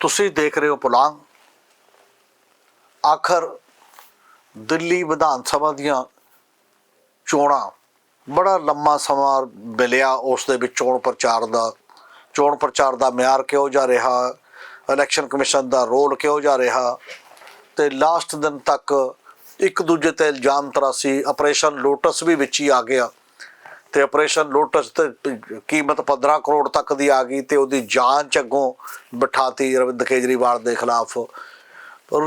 ਤੁਸੀਂ ਦੇਖ ਰਹੇ ਹੋ ਪੁਲਾਂਗ। ਆਖਰ ਦਿੱਲੀ ਵਿਧਾਨ ਸਭਾ ਦੀਆਂ ਚੋਣਾਂ, ਬੜਾ ਲੰਮਾ ਸਮਾਂ ਮਿਲਿਆ ਉਸ ਦੇ ਵਿੱਚ ਚੋਣ ਪ੍ਰਚਾਰ ਦਾ। ਚੋਣ ਪ੍ਰਚਾਰ ਦਾ ਮਿਆਰ ਕਿਉਂ ਜਾ ਰਿਹਾ? ਇਲੈਕਸ਼ਨ ਕਮਿਸ਼ਨ ਦਾ ਰੋਲ ਕਿਹੋ ਜਾ ਰਿਹਾ? ਤੇ ਲਾਸਟ ਦਿਨ ਤੱਕ ਇੱਕ ਦੂਜੇ ਤੇ ਇਲਜ਼ਾਮ ਤਰਾਸੀ, ਆਪਰੇਸ਼ਨ ਲੋਟਸ ਵੀ ਵਿੱਚ ਹੀ ਆ ਗਿਆ। ਤੇ ਆਪਰੇਸ਼ਨ ਲੋਟਸ ਤੇ ਕੀਮਤ 15 ਕਰੋੜ ਤੱਕ ਦੀ ਆ ਗਈ ਤੇ ਉਹਦੀ ਜਾਂਚ ਅੱਗੋਂ ਬਿਠਾਤੀ ਅਰਵਿੰਦ ਕੇਜਰੀਵਾਲ ਦੇ ਖਿਲਾਫ।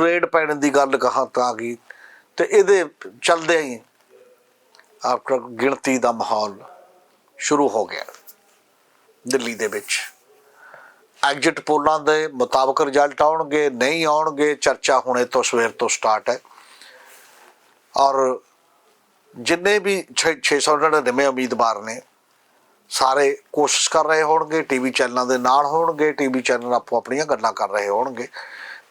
ਰੇਡ ਪੈਣ ਦੀ ਗੱਲ ਕਹਾਂ ਤਾਂ ਗਈ ਤੇ ਇਹਦੇ ਚਲਦੇ ਹੀ ਆਪਕਾ ਗਿਣਤੀ ਦਾ ਮਾਹੌਲ ਸ਼ੁਰੂ ਹੋ ਗਿਆ ਦਿੱਲੀ ਦੇ ਵਿੱਚ। ਐਗਜ਼ਿਟ ਪੋਲਾਂ ਦੇ ਮੁਤਾਬਕ ਰਿਜ਼ਲਟ ਆਉਣਗੇ, ਨਹੀਂ ਆਉਣਗੇ, ਚਰਚਾ ਹੁਣੇ ਤੋਂ ਸਵੇਰ ਤੋਂ ਸਟਾਰਟ ਹੈ। ਔਰ ਜਿੰਨੇ ਵੀ 699 ਉਮੀਦਵਾਰ ਨੇ, ਸਾਰੇ ਕੋਸ਼ਿਸ਼ ਕਰ ਰਹੇ ਹੋਣਗੇ, ਟੀਵੀ ਚੈਨਲਾਂ ਦੇ ਨਾਲ ਹੋਣਗੇ, ਟੀਵੀ ਚੈਨਲ ਆਪੋ ਆਪਣੀਆਂ ਗੱਲਾਂ ਕਰ ਰਹੇ ਹੋਣਗੇ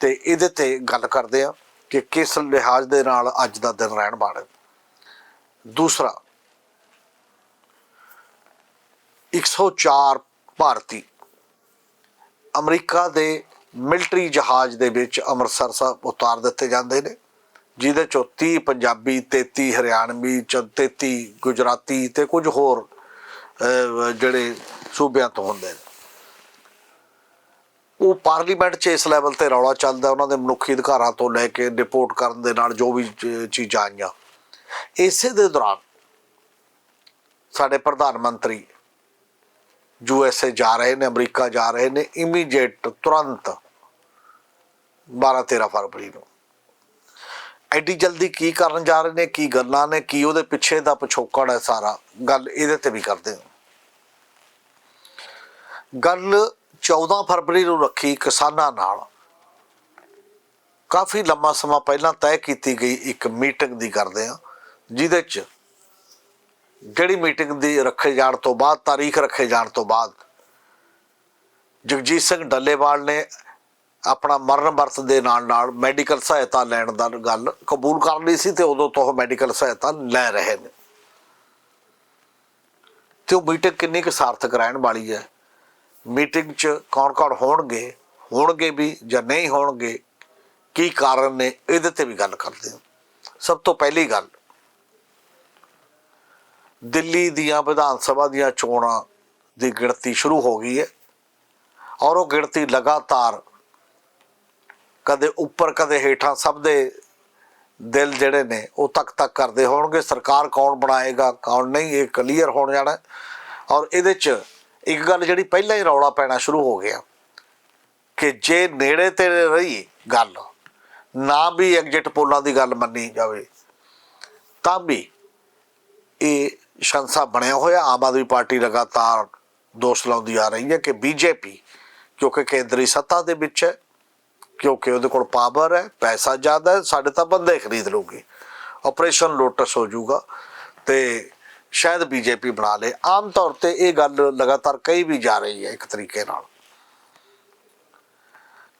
ਤੇ ਇਹਦੇ ਤੇ ਗੱਲ ਕਰਦੇ ਆ ਕਿ ਕਿਸ ਲਿਹਾਜ਼ ਦੇ ਨਾਲ ਅੱਜ ਦਾ ਦਿਨ ਰਹਿਣ ਵਾਲਾ ਹੈ। ਦੂਸਰਾ 104 ਭਾਰਤੀ ਅਮਰੀਕਾ ਦੇ ਮਿਲਟਰੀ ਜਹਾਜ਼ ਦੇ ਵਿੱਚ ਅੰਮ੍ਰਿਤਸਰ ਸਾਹਿਬ ਉਤਾਰ ਦਿੱਤੇ ਜਾਂਦੇ ਨੇ ਜਿਹਦੇ ਚੋਂ 30 ਪੰਜਾਬੀ 33 ਹਰਿਆਣਵੀ, ਚ 33 ਗੁਜਰਾਤੀ ਤੇ ਕੁਝ ਹੋਰ ਜਿਹੜੇ ਸੂਬਿਆਂ ਤੋਂ ਹੁੰਦੇ ਨੇ। ਉਹ ਪਾਰਲੀਮੈਂਟ 'ਚ ਇਸ ਲੈਵਲ ਤੇ ਰੌਲਾ ਚੱਲਦਾ, ਉਹਨਾਂ ਦੇ ਮਨੁੱਖੀ ਅਧਿਕਾਰਾਂ ਤੋਂ ਲੈ ਕੇ ਰਿਪੋਰਟ ਕਰਨ ਦੇ ਨਾਲ ਜੋ ਵੀ ਚੀਜ਼ਾਂ ਆਈਆਂ। ਇਸੇ ਦੇ ਦੌਰਾਨ ਸਾਡੇ ਪ੍ਰਧਾਨ ਮੰਤਰੀ ਯੂ ਐਸ ਏ ਜਾ ਰਹੇ ਨੇ, ਅਮਰੀਕਾ ਜਾ ਰਹੇ ਨੇ ਇਮੀਡੀਏਟ ਤੁਰੰਤ 12 13 ਫਰਵਰੀ ਨੂੰ। ਐਡੀ ਜਲਦੀ ਕੀ ਕਰਨ ਜਾ ਰਹੇ ਨੇ, ਕੀ ਗੱਲਾਂ ਨੇ, ਕੀ ਉਹਦੇ ਪਿੱਛੇ ਦਾ ਪਿਛੋਕੜ ਹੈ ਸਾਰਾ? ਗੱਲ ਇਹਦੇ ਤੇ ਵੀ ਕਰਦੇ ਹਾਂ। ਗੱਲ 14 ਫਰਵਰੀ ਨੂੰ ਰੱਖੀ ਕਿਸਾਨਾਂ ਨਾਲ। ਕਾਫੀ ਲੰਮਾ ਸਮਾਂ ਪਹਿਲਾਂ ਤੈਅ ਕੀਤੀ ਗਈ ਇੱਕ ਮੀਟਿੰਗ ਦੀ ਕਰਦੇ ਆ ਜਿਹਦੇ ਚ ਜਿਹੜੀ ਮੀਟਿੰਗ ਦੀ ਰੱਖੇ ਜਾਣ ਤੋਂ ਬਾਅਦ, ਤਾਰੀਖ ਰੱਖੇ ਜਾਣ ਤੋਂ ਬਾਅਦ ਜਗਜੀਤ ਸਿੰਘ ਡੱਲੇਵਾਲ ਨੇ ਆਪਣਾ ਮਰਨ ਵਰਤ ਦੇ ਨਾਲ ਨਾਲ ਮੈਡੀਕਲ ਸਹਾਇਤਾ ਲੈਣ ਦਾ ਗੱਲ ਕਬੂਲ ਕਰ ਲਈ ਸੀ ਤੇ ਉਦੋਂ ਤੋਂ ਉਹ ਮੈਡੀਕਲ ਸਹਾਇਤਾ ਲੈ ਰਹੇ ਨੇ। ਤੇ ਉਹ ਮੀਟਿੰਗ ਕਿੰਨੀ ਕੁ ਸਾਰਥਕ ਰਹਿਣ ਵਾਲੀ ਹੈ। ਮੀਟਿੰਗ 'ਚ ਕੌਣ-ਕੌਣ ਹੋਣਗੇ ਹੋਣਗੇ ਵੀ ਜਾਂ ਨਹੀਂ ਹੋਣਗੇ, ਕੀ ਕਾਰਨ ਨੇ, ਇਹਦੇ ਤੇ ਵੀ ਗੱਲ ਕਰਦੇ ਹਾਂ। ਸਭ ਤੋਂ ਪਹਿਲੀ ਗੱਲ, ਦਿੱਲੀ ਦੀਆਂ ਵਿਧਾਨ ਸਭਾ ਦੀਆਂ ਚੋਣਾਂ ਦੀ ਗਿਣਤੀ ਸ਼ੁਰੂ ਹੋ ਗਈ ਹੈ। ਔਰ ਉਹ ਗਿਣਤੀ ਲਗਾਤਾਰ ਕਦੇ ਉੱਪਰ, ਕਦੇ ਹੇਠਾਂ, ਸਭ ਦੇ ਦਿਲ ਜਿਹੜੇ ਨੇ ਉਹ ਤੱਕ ਤੱਕ ਕਰਦੇ ਹੋਣਗੇ। ਸਰਕਾਰ ਕੌਣ ਬਣਾਏਗਾ, ਕੌਣ ਨਹੀਂ, ਇਹ ਕਲੀਅਰ ਹੋਣ ਜਾਣਾ। ਔਰ ਇਹਦੇ 'ਚ ਇੱਕ ਗੱਲ ਜਿਹੜੀ ਪਹਿਲਾਂ ਹੀ ਰੌਲਾ ਪੈਣਾ ਸ਼ੁਰੂ ਹੋ ਗਿਆ ਕਿ ਜੇ ਨੇੜੇ ਤੇ ਰਹੀ ਗੱਲ, ਨਾ ਵੀ ਐਗਜ਼ਿਟ ਪੋਲਾਂ ਦੀ ਗੱਲ ਮੰਨੀ ਜਾਵੇ, ਤਾਂ ਵੀ ਇਹ ਸ਼ੰਸਾ ਬਣਿਆ ਹੋਇਆ। ਆਮ ਆਦਮੀ ਪਾਰਟੀ ਲਗਾਤਾਰ ਦੋਸ਼ ਲਾਉਂਦੀ ਆ ਰਹੀ ਹੈ ਕਿ ਬੀਜੇਪੀ, ਕਿਉਂਕਿ ਕੇਂਦਰੀ ਸੱਤਾ ਦੇ ਵਿੱਚ ਹੈ ਕਿਉਂਕਿ ਉਹਦੇ ਕੋਲ ਪਾਵਰ ਹੈ, ਪੈਸਾ ਜ਼ਿਆਦਾ ਹੈ, ਸਾਡੇ ਤਾਂ ਬੰਦੇ ਖਰੀਦ ਲੂਗੀ ਆਪਰੇਸ਼ਨ ਲੋਟਸ ਹੋ ਜਾਊਗਾ ਤੇ ਸ਼ਾਇਦ ਬੀਜੇਪੀ ਬਣਾ ਲੇ। ਆਮ ਤੌਰ ਤੇ ਇਹ ਗੱਲ ਲਗਾਤਾਰ ਕਹੀ ਵੀ ਜਾ ਰਹੀ ਹੈ ਇੱਕ ਤਰੀਕੇ ਨਾਲ।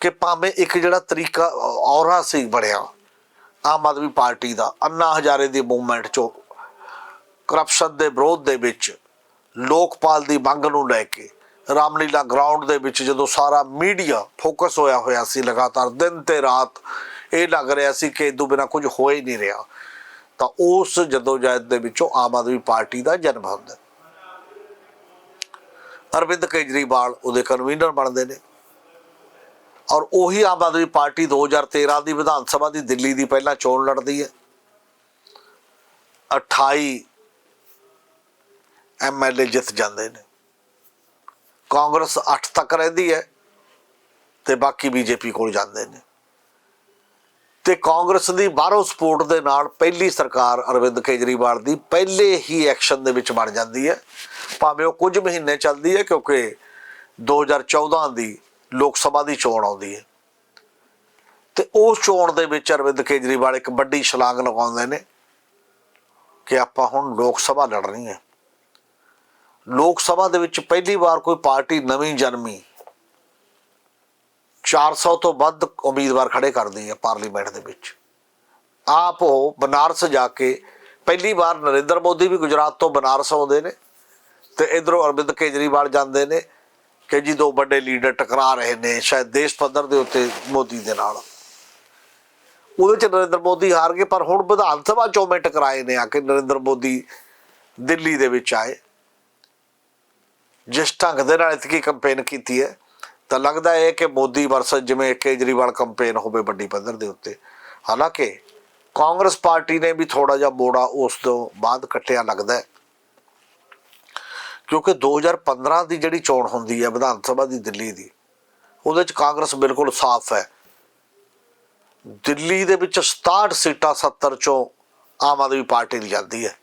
ਕਿ ਭਾਵੇਂ ਇੱਕ ਜਿਹੜਾ ਤਰੀਕਾ, ਔਰਾ ਸੀ ਬਣਿਆ, ਆਮ ਆਦਮੀ ਪਾਰਟੀ ਦਾ, ਅੰਨਾ ਹਜ਼ਾਰੇ ਦੀ ਮੂਵਮੈਂਟ ਚੋਂ ਕਰਪਸ਼ਨ ਦੇ ਵਿਰੋਧ ਦੇ ਵਿੱਚ ਲੋਕਪਾਲ ਦੀ ਮੰਗ ਨੂੰ ਲੈ ਕੇ ਰਾਮਲੀਲਾ ਗਰਾਊਂਡ ਦੇ ਵਿੱਚ ਜਦੋਂ ਸਾਰਾ ਮੀਡੀਆ ਫੋਕਸ ਹੋਇਆ ਹੋਇਆ ਸੀ, ਲਗਾਤਾਰ ਦਿਨ ਤੇ ਰਾਤ ਇਹ ਲੱਗ ਰਿਹਾ ਸੀ ਕਿ ਇਦੋਂ ਬਿਨਾ ਕੁਝ ਹੋ ਹੀ ਨਹੀਂ ਰਿਹਾ। ਤਾਂ ਉਸ ਜਦੋਜਹਿਦ ਦੇ ਵਿੱਚੋਂ ਆਮ ਆਦਮੀ ਪਾਰਟੀ ਦਾ ਜਨਮ ਹੁੰਦਾ। ਅਰਵਿੰਦ ਕੇਜਰੀਵਾਲ ਉਹਦੇ ਕਨਵੀਨਰ ਬਣਦੇ ਨੇ। ਔਰ ਉਹੀ ਆਮ ਆਦਮੀ ਪਾਰਟੀ 2013 ਦੀ ਵਿਧਾਨ ਸਭਾ ਦੀ ਦਿੱਲੀ ਦੀ ਪਹਿਲਾਂ ਚੋਣ ਲੜਦੀ ਹੈ। 28 ਐਮਐਲਏ ਜਿੱਤ ਜਾਂਦੇ ਨੇ। ਕਾਂਗਰਸ 8 ਤੱਕ ਰਹਿੰਦੀ ਹੈ ਤੇ ਬਾਕੀ ਬੀਜੇਪੀ ਕੋਲ ਜਾਂਦੇ ਨੇ। ਤੇ ਕਾਂਗਰਸ ਦੀ ਬਾਹਰੋਂ ਸਪੋਰਟ ਦੇ ਨਾਲ ਪਹਿਲੀ ਸਰਕਾਰ ਅਰਵਿੰਦ ਕੇਜਰੀਵਾਲ ਦੀ ਪਹਿਲੇ ਹੀ ਐਕਸ਼ਨ ਦੇ ਵਿੱਚ ਬਣ ਜਾਂਦੀ ਹੈ। ਭਾਵੇਂ ਉਹ ਕੁਝ ਮਹੀਨੇ ਚੱਲਦੀ ਹੈ ਕਿਉਂਕਿ 2014 ਦੀ ਲੋਕ ਸਭਾ ਦੀ ਚੋਣ ਆਉਂਦੀ ਹੈ। ਤੇ ਉਸ ਚੋਣ ਦੇ ਵਿੱਚ ਅਰਵਿੰਦ ਕੇਜਰੀਵਾਲ ਇੱਕ ਵੱਡੀ ਛਲਾਂਗ ਲਗਾਉਂਦੇ ਨੇ ਕਿ ਆਪਾਂ ਹੁਣ ਲੋਕ ਸਭਾ ਲੜਨੀ ਹੈ ਲੋਕ ਸਭਾ ਦੇ ਵਿੱਚ ਪਹਿਲੀ ਵਾਰ ਕੋਈ ਪਾਰਟੀ ਨਵੀਂ ਜਨਮੀ। 400 ਤੋਂ ਵੱਧ ਉਮੀਦਵਾਰ ਖੜੇ ਕਰਦੀ ਹੈ ਪਾਰਲੀਮੈਂਟ ਦੇ ਵਿੱਚ। ਆਪ ਉਹ ਬਨਾਰਸ ਜਾ ਕੇ ਪਹਿਲੀ ਵਾਰ ਨਰਿੰਦਰ ਮੋਦੀ ਵੀ ਗੁਜਰਾਤ ਤੋਂ ਬਨਾਰਸ ਆਉਂਦੇ ਨੇ ਤੇ ਇਧਰੋਂ ਅਰਵਿੰਦ ਕੇਜਰੀਵਾਲ ਜਾਂਦੇ ਨੇ ਕਿ ਜੀ ਦੋ ਵੱਡੇ ਲੀਡਰ ਟਕਰਾ ਰਹੇ ਨੇ, ਸ਼ਾਇਦ ਦੇਸ਼ ਪੱਧਰ ਦੇ ਉੱਤੇ ਮੋਦੀ ਦੇ ਨਾਲ। ਉਹਦੇ ਚ ਨਰਿੰਦਰ ਮੋਦੀ ਹਾਰ ਗਏ, ਪਰ ਹੁਣ ਵਿਧਾਨ ਸਭਾ ਚੋਂ ਮੈਂ ਟਕਰਾਏ ਨੇ ਆ ਕੇ ਨਰਿੰਦਰ ਮੋਦੀ ਦਿੱਲੀ ਦੇ ਵਿੱਚ ਆਏ। ਜਿਸ ਢੰਗ ਦੇ ਨਾਲ ਇਤਕੀ ਕੰਪੇਨ ਕੀਤੀ ਹੈ, ਤਾਂ ਲੱਗਦਾ ਹੈ ਕਿ ਮੋਦੀ ਵਰਸਸ ਜਿਵੇਂ ਕੇਜਰੀਵਾਲ ਕੰਪੇਨ ਹੋਵੇ ਵੱਡੀ ਪੱਧਰ ਦੇ ਉੱਤੇ। ਹਾਲਾਂਕਿ ਕਾਂਗਰਸ ਪਾਰਟੀ ਨੇ ਵੀ ਥੋੜਾ ਜਿਹਾ ਮੋੜਾ ਉਸ ਤੋਂ ਬਾਅਦ ਕੱਟਿਆ ਲੱਗਦਾ ਹੈ। ਕਿਉਂਕਿ 2015 ਦੀ ਜਿਹੜੀ ਚੋਣ ਹੁੰਦੀ ਹੈ ਵਿਧਾਨ ਸਭਾ ਦੀ ਦਿੱਲੀ ਦੀ, ਉਹਦੇ ਚ ਕਾਂਗਰਸ ਬਿਲਕੁਲ ਸਾਫ਼ ਹੈ। ਦਿੱਲੀ ਦੇ ਵਿੱਚ 67 ਸੀਟਾਂ 70 ਚੋਂ ਆਮ ਆਦਮੀ ਪਾਰਟੀ ਦੀ ਜਾਂਦੀ ਹੈ।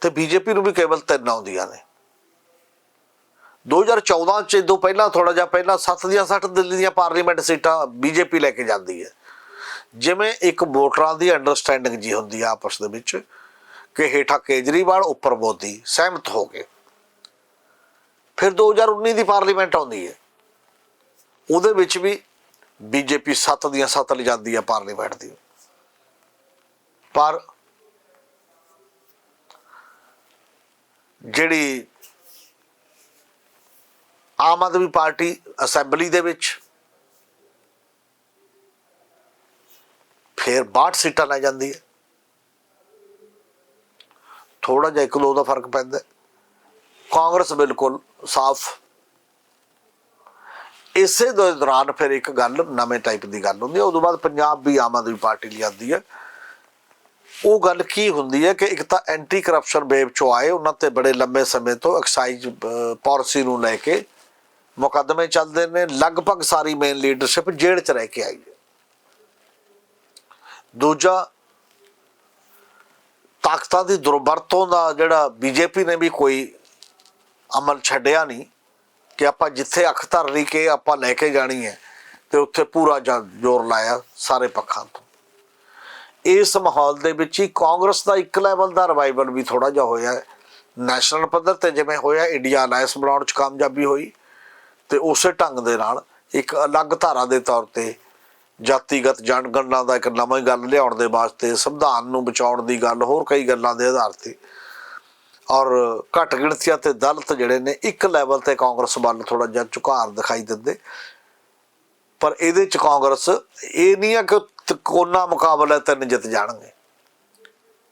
ਤੇ ਬੀਜੇਪੀ ਨੂੰ ਵੀ ਕੇਵਲ ਤਿੰਨ ਆਉਂਦੀਆਂ ਨੇ। 2014 ਚ ਤੋਂ ਪਹਿਲਾਂ ਥੋੜਾ ਜਿਹਾ ਪਹਿਲਾਂ 7 ਦੀਆਂ 60 ਦਿੱਲੀ ਦੀਆਂ ਪਾਰਲੀਮੈਂਟ ਸੀਟਾਂ ਬੀਜੇਪੀ ਲੈ ਕੇ ਜਾਂਦੀ ਹੈ। ਜਿਵੇਂ ਇੱਕ ਵੋਟਰਾਂ ਦੀ ਅੰਡਰਸਟੈਂਡਿੰਗ ਜੀ ਹੁੰਦੀ ਆ ਆਪਸ ਦੇ ਵਿੱਚ ਕਿ ਹੇਠਾਂ ਕੇਜਰੀਵਾਲ, ਉੱਪਰ ਮੋਦੀ ਸਹਿਮਤ ਹੋ ਗਏ ਫਿਰ 2019 ਦੀ ਪਾਰਲੀਮੈਂਟ ਆਉਂਦੀ ਹੈ। ਉਹਦੇ ਵਿੱਚ ਵੀ ਬੀਜੇਪੀ 7 ਦੀਆਂ 7 ਲੈ ਜਾਂਦੀ ਹੈ ਪਾਰਲੀਮੈਂਟ ਦੀ। ਪਰ ਜਿਹੜੀ ਆਮ ਆਦਮੀ ਪਾਰਟੀ ਅਸੈਂਬਲੀ ਦੇ ਵਿੱਚ ਫਿਰ 62 ਸੀਟਾਂ ਲੈ ਜਾਂਦੀ ਹੈ। ਥੋੜਾ ਜਿਹਾ ਇੱਕ ਦੋ ਦਾ ਫ਼ਰਕ ਪੈਂਦਾ ਕਾਂਗਰਸ ਬਿਲਕੁਲ ਸਾਫ਼। ਇਸੇ ਦੇ ਦੌਰਾਨ ਫਿਰ ਇੱਕ ਗੱਲ, ਨਵੇਂ ਟਾਈਪ ਦੀ ਗੱਲ ਹੁੰਦੀ ਹੈ। ਉਦੋਂ ਬਾਅਦ ਪੰਜਾਬ ਵੀ ਆਮ ਆਦਮੀ ਪਾਰਟੀ ਲਈ ਆਉਂਦੀ ਹੈ। ਉਹ ਗੱਲ ਕੀ ਹੁੰਦੀ ਹੈ ਕਿ ਇੱਕ ਤਾਂ ਐਂਟੀ ਕਰਪਸ਼ਨ ਵੇਵ ਚੋਂ ਆਏ, ਉਹਨਾਂ ਤੇ ਬੜੇ ਲੰਬੇ ਸਮੇਂ ਤੋਂ ਐਕਸਾਈਜ਼ ਪਾਲਿਸੀ ਨੂੰ ਲੈ ਕੇ ਮੁਕੱਦਮੇ ਚੱਲਦੇ ਨੇ, ਲਗਭਗ ਸਾਰੀ ਮੇਨ ਲੀਡਰਸ਼ਿਪ ਜੇਲ੍ਹ 'ਚ ਰਹਿ ਕੇ ਆਈ ਹੈ। ਦੂਜਾ, ਤਾਕਤਾਂ ਦੀ ਦੁਰਵਰਤੋਂ ਦਾ ਜਿਹੜਾ ਬੀਜੇਪੀ ਨੇ ਵੀ ਕੋਈ ਅਮਲ ਛੱਡਿਆ ਨਹੀਂ, ਕਿ ਆਪਾਂ ਜਿੱਥੇ ਅੱਖ ਧਰ ਲਈ ਕਿ ਆਪਾਂ ਲੈ ਕੇ ਜਾਣੀ ਹੈ, ਤੇ ਉੱਥੇ ਪੂਰਾ ਜਾ- ਜ਼ੋਰ ਲਾਇਆ ਸਾਰੇ ਪੱਖਾਂ ਤੋਂ। ਇਸ ਮਾਹੌਲ ਦੇ ਵਿੱਚ ਹੀ ਕਾਂਗਰਸ ਦਾ ਇੱਕ ਲੈਵਲ ਦਾ ਰਿਵਾਈਵਲ ਵੀ ਥੋੜਾ ਜਿਹਾ ਹੋਇਆ ਨੈਸ਼ਨਲ ਪੱਧਰ ਤੇ ਜਿਵੇਂ ਹੋਇਆ ਇੰਡੀਆ ਅਲਾਈਅੰਸ ਬਣਾਉਣ 'ਚ ਕਾਮਯਾਬੀ ਹੋਈ। ਤੇ ਉਸੇ ਢੰਗ ਦੇ ਨਾਲ ਇੱਕ ਅਲੱਗ ਧਾਰਾ ਦੇ ਤੌਰ ਤੇ ਜਾਤੀਗਤ ਜਨਗਣਨਾ ਦਾ ਇੱਕ ਨਵਾਂ ਹੀ ਗੱਲ ਲਿਆਉਣ ਦੇ ਵਾਸਤੇ, ਸੰਵਿਧਾਨ ਨੂੰ ਬਚਾਉਣ ਦੀ ਗੱਲ, ਹੋਰ ਕਈ ਗੱਲਾਂ ਦੇ ਆਧਾਰ ਤੇ। ਔਰ ਘੱਟ ਗਿਣਤੀਆਂ ਤੇ ਦਲਿਤ ਜਿਹੜੇ ਨੇ, ਇੱਕ ਲੈਵਲ ਤੇ ਕਾਂਗਰਸ ਵੱਲ ਥੋੜਾ ਜਿਹਾ ਝੁਕਾਅ ਦਿਖਾਈ ਦਿੰਦੇ। ਪਰ ਇਹਦੇ ਚ ਕਾਂਗਰਸ, ਇਹ ਨਹੀਂ ਆ ਕਿ ਤ- ਕੋਨਾ ਮੁਕਾਬਲਾ ਤਿੰਨ ਜਿੱਤ ਜਾਣਗੇ।